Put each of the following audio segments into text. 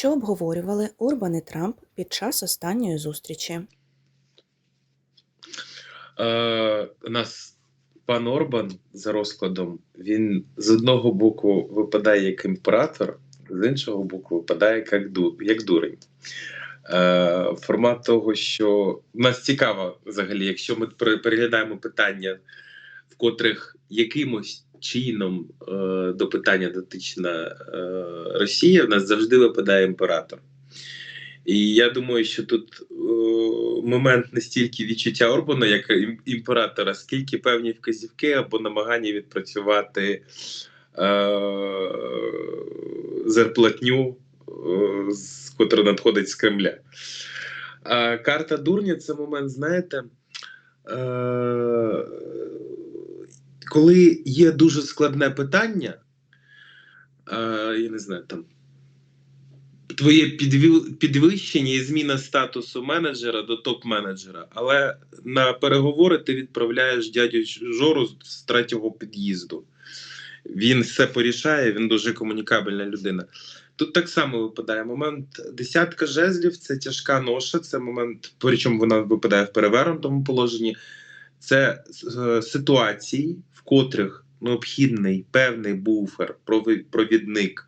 Що обговорювали Орбан і Трамп під час останньої зустрічі? Е, нас пан Орбан за розкладом, він з одного боку випадає як імператор, з іншого боку, випадає як, ду, як дурень. Е, формат того, що нас цікаво взагалі, якщо ми переглядаємо питання, в котрих якимось чином е, до питання дотична е, Росія, в нас завжди випадає імператор. І я думаю, що тут е, момент не стільки відчуття Орбана як імператора, скільки певні вказівки або намагання відпрацювати е, зарплатню, е, з котра надходить з Кремля. А карта дурня це момент, знаєте, е, коли є дуже складне питання, е, я не знаю, там твоє підвищення і зміна статусу менеджера до топ-менеджера, але на переговори ти відправляєш дядю Жору з третього під'їзду. Він все порішає, він дуже комунікабельна людина. Тут так само випадає момент десятка жезлів це тяжка ноша, це момент, причому вона випадає в перевернутому положенні. Це е, ситуації, в котрих необхідний певний буфер, провідник,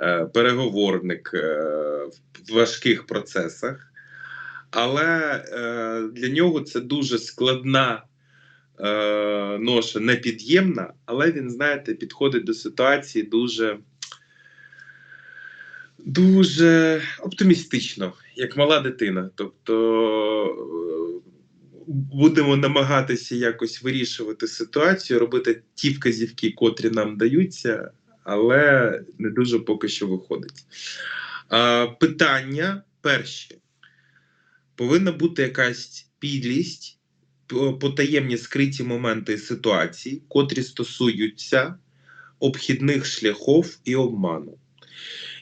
е, переговорник е, в важких процесах. Але для нього це дуже складна ноша, непід'ємна, але він, знаєте, підходить до ситуації дуже, дуже оптимістично, як мала дитина. Тобто будемо намагатися якось вирішувати ситуацію, робити ті вказівки, котрі нам даються, але не дуже поки що виходить. А, питання перші. Повинна бути якась підлість, потаємні скриті моменти ситуації, котрі стосуються обхідних шляхів і обману.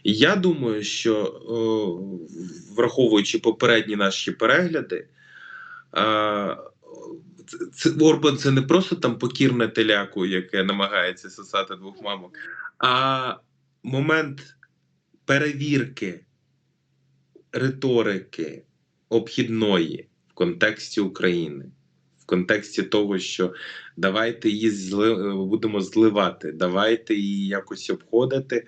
Я думаю, що о, враховуючи попередні наші перегляди, це, Орбан це не просто там покірне теляку, яке намагається сосати двох мамок, а момент перевірки риторики обхідної в контексті України, в контексті того, що давайте її зли, будемо зливати, давайте її якось обходити.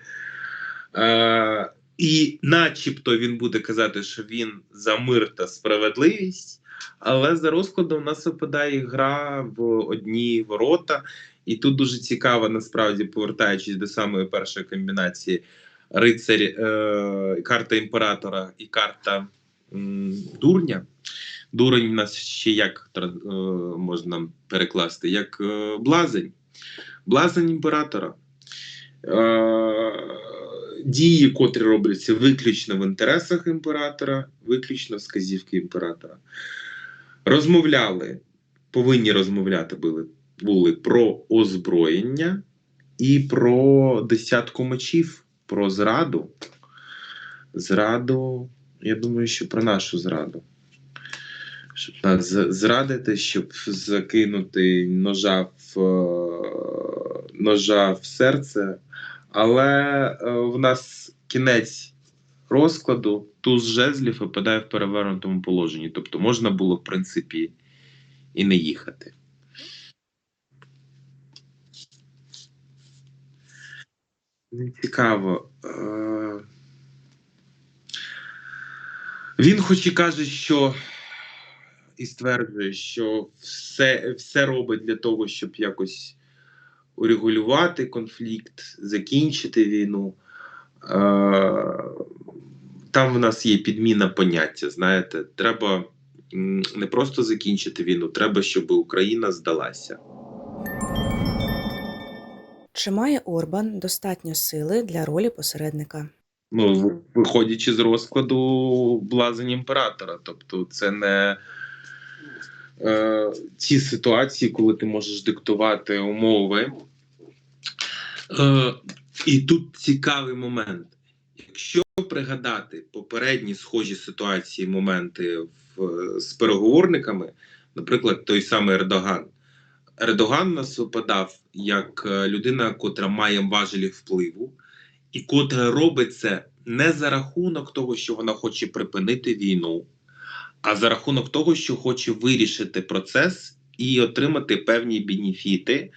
Е, і начебто він буде казати, що він за мир та справедливість, але за розкладом у нас випадає гра в одні ворота. І тут дуже цікаво, насправді, повертаючись до самої першої комбінації рицарь, е, карта імператора і карта м, дурня. Дурень у нас ще як е, можна перекласти, як е, блазень. Блазень імператора. Е, дії, котрі робляться виключно в інтересах імператора, виключно вказівки імператора. Розмовляли, повинні розмовляти були, були про озброєння і про десятку мечів, про зраду. Зраду, я думаю, що про нашу зраду. Щоб нас зрадити, щоб закинути ножа в, е, ножа в серце. Але е, в нас кінець розкладу, туз жезлів випадає в перевернутому положенні. Тобто можна було, в принципі, і не їхати. Цікаво. Е, Він хоч і каже, що і стверджує, що все, все робить для того, щоб якось урегулювати конфлікт, закінчити війну. Там в нас є підміна поняття. Знаєте, треба не просто закінчити війну, треба, щоб Україна здалася. Чи має Орбан достатньо сили для ролі посередника? Ну, виходячи з розкладу блазень імператора. Тобто, це не е, ті ситуації, коли ти можеш диктувати умови. Е, і тут цікавий момент. Якщо пригадати попередні схожі ситуації, моменти в, з переговорниками, наприклад, той самий Ердоган. Ердоган нас випадав як е, людина, котра має важелі впливу, і котра робить це не за рахунок того, що вона хоче припинити війну, а за рахунок того, що хоче вирішити процес і отримати певні бенефіти,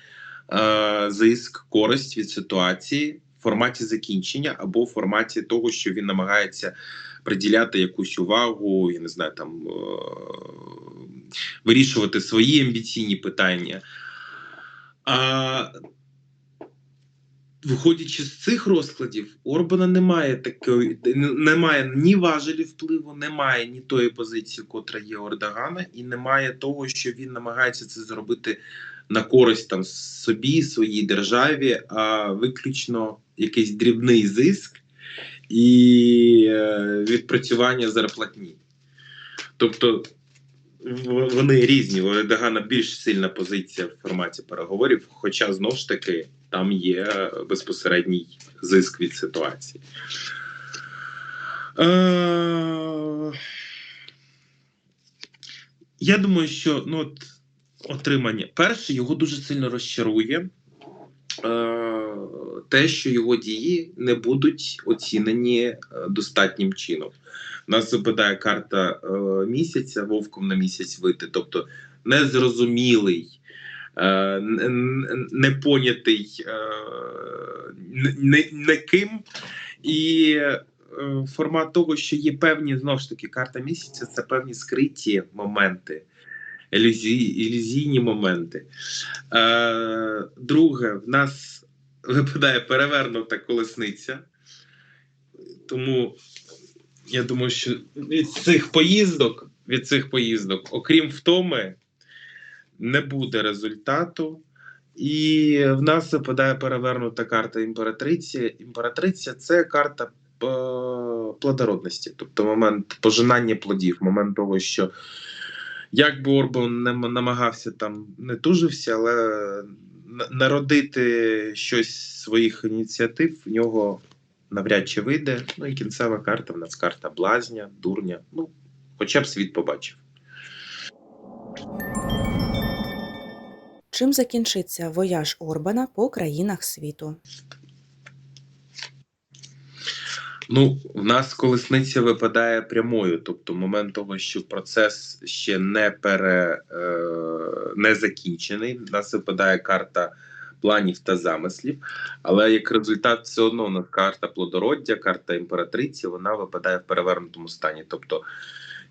е, зиск, користь від ситуації форматі закінчення або в форматі того, що він намагається приділяти якусь увагу, я не знаю, там е, вирішувати свої амбіційні питання. А виходячи з цих розкладів, Орбана немає такої, немає ні важелів впливу, немає ні тої позиції, котра є у Ердогана, і немає того, що він намагається це зробити на користь там собі, своїй державі, а виключно якийсь дрібний зиск і е, відпрацювання зарплатні. Тобто вони різні. У Ердогана більш сильна позиція в форматі переговорів, хоча знову ж таки там є безпосередній зиск від ситуації. Е, Я думаю, що ну, от, отримання. Перше, його дуже сильно розчарує е, те, що його дії не будуть оцінені е, достатнім чином. Нас випадає карта е, місяця, вовком на місяць вийти, тобто незрозумілий, е, непонятий не, не ким. І формат того, що є певні, знову ж таки, карта місяця це певні скриті моменти, ілюзій, ілюзійні моменти. Друге, в нас випадає перевернута колесниця. Тому я думаю, що від цих поїздок, від цих поїздок, окрім втоми, не буде результату. І в нас випадає перевернута карта імператриці. Імператриця це карта е, плодородності, тобто момент пожинання плодів, момент того, що як би Орбан намагався там не тужився, але народити щось своїх ініціатив в нього навряд чи вийде. Ну і кінцева карта в нас карта блазня, дурня. Ну, хоча б світ побачив. Чим закінчиться вояж Орбана по країнах світу? Ну, в нас колесниця випадає прямою, тобто момент того, що процес ще не пере е, не закінчений. В нас випадає карта планів та замислів, але як результат, все одно у нас карта плодороддя, карта імператриці, вона випадає в перевернутому стані. Тобто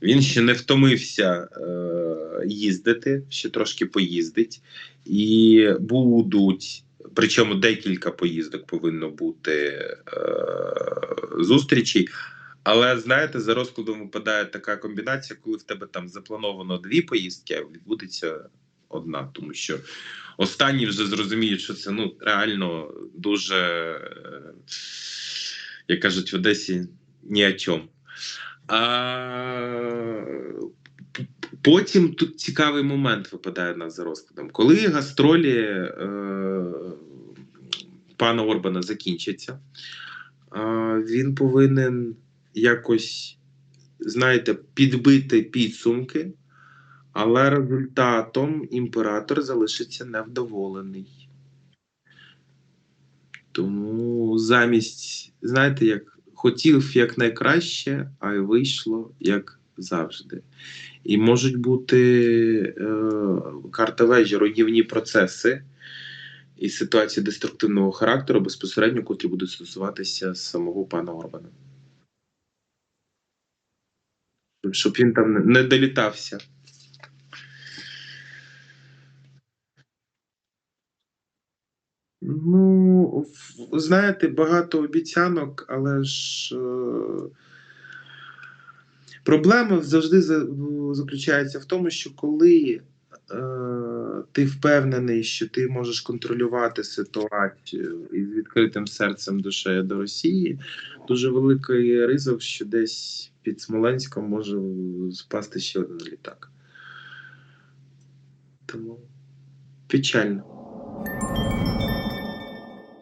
він ще не втомився е, їздити, ще трошки поїздить, і будуть Причому декілька поїздок повинно бути е, зустрічей. Але знаєте, за розкладом випадає така комбінація, коли в тебе там заплановано дві поїздки, а відбудеться одна. Тому що останні вже зрозуміють, що це ну реально дуже, е, як кажуть в Одесі, ні о чому. А Потім тут цікавий момент випадає нас за розкладом. Коли гастролі е, пана Орбана закінчаться, е, він повинен якось, знаєте, підбити підсумки, але результатом імператор залишиться невдоволений. Тому замість, знаєте, як хотів якнайкраще, а й вийшло як завжди. І можуть бути е, карта вежі, руйнівні процеси і ситуації деструктивного характеру безпосередньо, котрі будуть стосуватися самого пана Орбана. Щоб він там не- долітався. Ну, знаєте, багато обіцянок, але ж. Е, Проблема завжди заключається в тому, що коли е, ти впевнений, що ти можеш контролювати ситуацію із відкритим серцем душею до Росії, дуже великий ризик, що десь під Смоленськом може спасти ще один літак. Тому печально.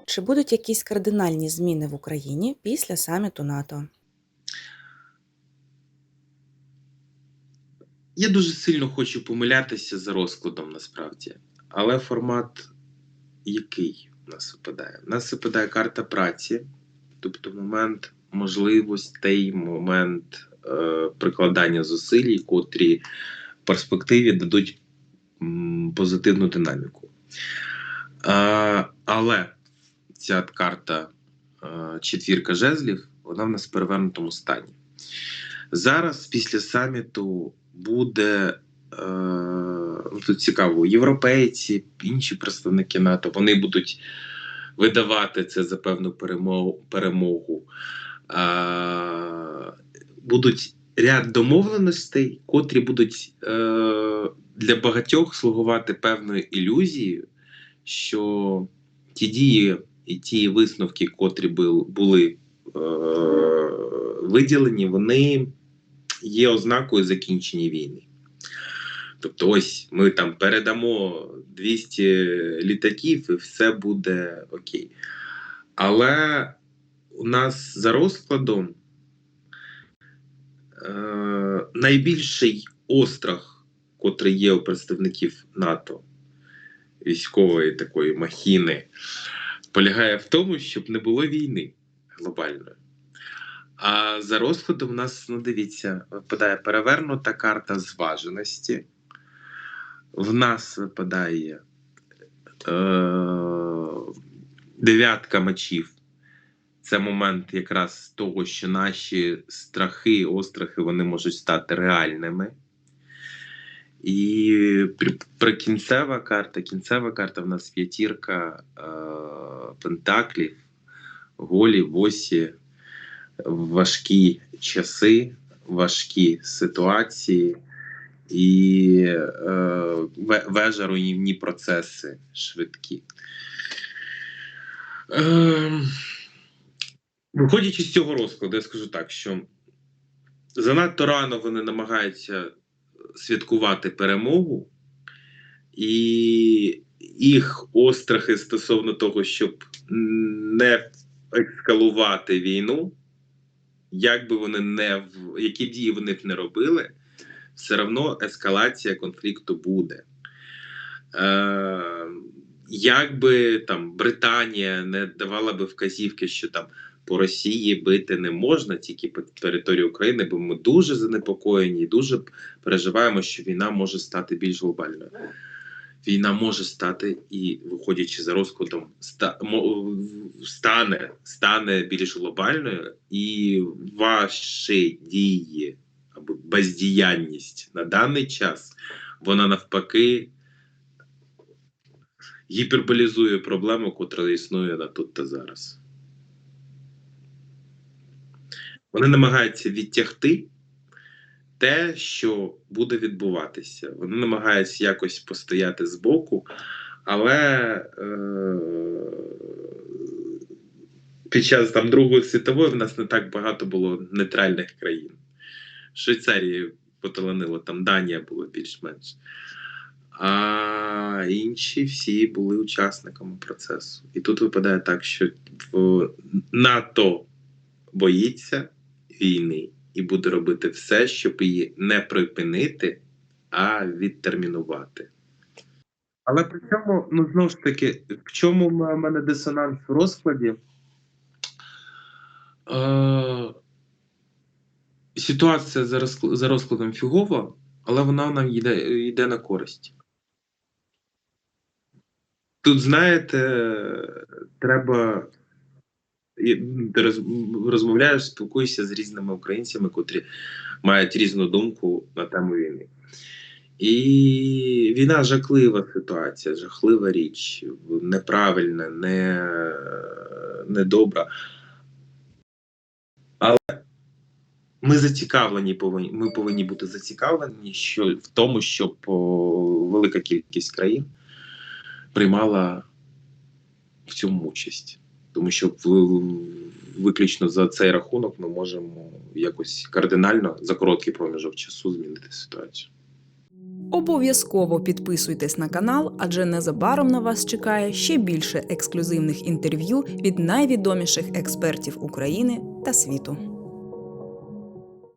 Чи будуть якісь кардинальні зміни в Україні після саміту НАТО? Я дуже сильно хочу помилятися за розкладом насправді, але формат який у нас випадає? У нас випадає карта праці, тобто момент можливостей, момент е, прикладання зусиль, котрі в перспективі дадуть м, позитивну динаміку. Е, але ця карта е, четвірка жезлів, вона в нас в перевернутому стані. Зараз, після саміту, буде е, ну, тут цікаво, європейці, інші представники НАТО, вони будуть видавати це за певну перемогу. будуть ряд домовленостей, котрі будуть е, для багатьох слугувати певною ілюзією, що ті дії і ті висновки, котрі були е, виділені, вони є ознакою закінчення війни. Тобто, ось ми там передамо 200 літаків, і все буде окей. Але у нас за розкладом е, найбільший острах, котрий є у представників НАТО, військової такої махіни, полягає в тому, щоб не було війни глобальної. А за розкладом у нас, ну дивіться, випадає перевернута карта зваженості. В нас випадає е, дев'ятка мечів. Це момент якраз того, що наші страхи, острахи вони можуть стати реальними. І при- карта, кінцева карта в нас п'ятірка е, пентаклів, голі, восі, важкі часи, важкі ситуації і е, ве- вежа руйнівні процеси швидкі. Е, виходячи з цього розкладу, я скажу так, що занадто рано вони намагаються святкувати перемогу, і їх острахи стосовно того, щоб не ескалувати війну, як би вони не в які дії вони б не робили, все одно ескалація конфлікту буде. Е, як би там Британія не давала би вказівки, що там по Росії бити не можна тільки по території України, бо ми дуже занепокоєні і дуже переживаємо, що війна може стати більш глобальною. Війна може стати і, виходячи за розкладом, стане, стане більш глобальною, і ваші дії або бездіяльність на даний час, вона навпаки гіперболізує проблему, котра існує на тут та зараз. Вони намагаються відтягти те, що буде відбуватися. Вони намагаються якось постояти збоку, але е, під час там Другої світової в нас не так багато було нейтральних країн. Швейцарії поталанило, там Данія була більш-менш. А інші всі були учасниками процесу. І тут випадає так, що в НАТО боїться війни і буде робити все, щоб її не припинити, а відтермінувати. Але при цьому, ну знову ж таки, в чому в мене дисонанс в розкладі? Е, ситуація за, розкл- за розкладом фігова, але вона нам йде, йде на користь. Тут, знаєте, треба. І Ти роз- розмовляєш, спілкуєшся з різними українцями, котрі мають різну думку на тему війни. І війна жахлива ситуація, жахлива річ, неправильна, не, недобра. Але ми зацікавлені, повинні, ми повинні бути зацікавлені що, в тому, щоб велика кількість країн приймала в цьому участь. Тому що в- виключно за цей рахунок ми можемо якось кардинально за короткий проміжок часу змінити ситуацію. Обов'язково підписуйтесь на канал, адже незабаром на вас чекає ще більше ексклюзивних інтерв'ю від найвідоміших експертів України та світу.